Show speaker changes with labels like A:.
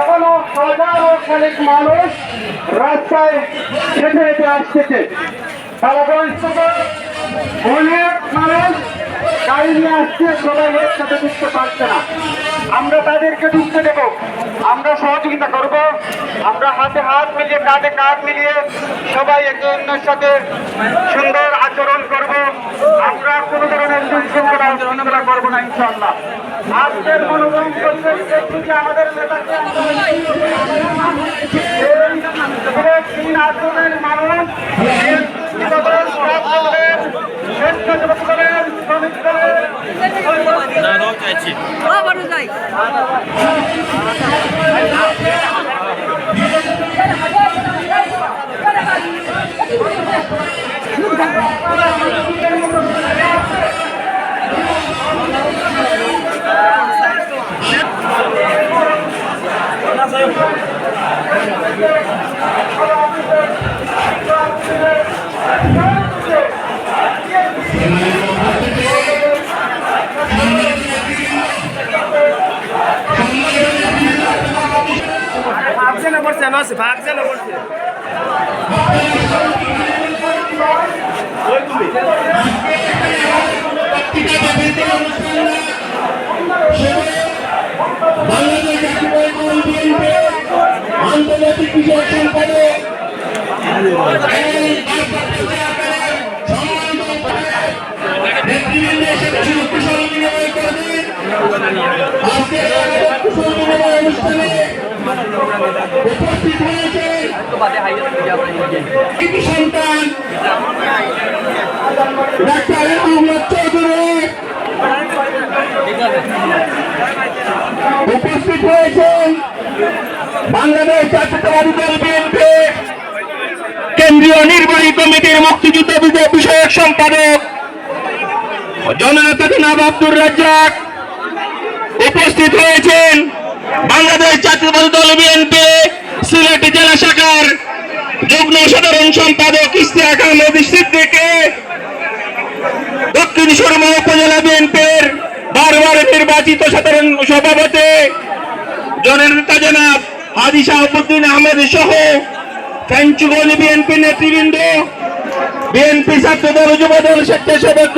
A: এখনও হাজারো খানিক মানুষ রাস্তায় হেঁটে আসতেছে মানুষ নিয়ে আসছে সাথে ঢুকতে পারছে না আমরা তাদেরকে ঢুকতে দেব আমরা সহযোগিতা করব আমরা হাতে হাত মিলিয়ে কাঁধে কাঁধ মিলিয়ে সবাই একে অন্যের সাথে সুন্দর আচরণ করব আমরা কোনো ধরনের দুঃশৃঙ্খলা উচ্ছৃঙ্খলা করব না ইনশাল্লাহ মনোরম আমাদের নেতাকে মানুষ
B: আবারও যাই।
C: ভাগছে না
D: এসে কিছু কুশল বিনিময় করবেন আজকের এই কুশল বিনিময় অনুষ্ঠানে উপস্থিত হয়েছেন কৃতি সন্তান ডাক্তার আহমদ চৌধুরী উপস্থিত হয়েছেন বাংলাদেশ জাতীয়তাবাদী দল বিএনপি কেন্দ্রীয় নির্বাহী কমিটির মুক্তিযুদ্ধ বিষয়ক সম্পাদক জননেতা জনাব আব্দুর রাজ্জাক উপস্থিত হয়েছেন। বাংলাদেশ জাতীয়তাবাদী দল বিএনপি, সিলেট জেলা শাখার যুগ্ম সাধারণ সম্পাদক ইস্তিয়াক আহমেদ সিদ্দিকী, দক্ষিণ সুরমা উপজেলা বিএনপির বারবার নির্বাচিত সাধারণ সভাপতি, জননেতা জনাব হাদি শাহাবুদ্দিন আহমেদ সহ ফেঞ্চুগঞ্জ বিএনপি নেতৃবৃন্দ, বিএনপি ছাত্র দল যুব স্বেচ্ছাসেবক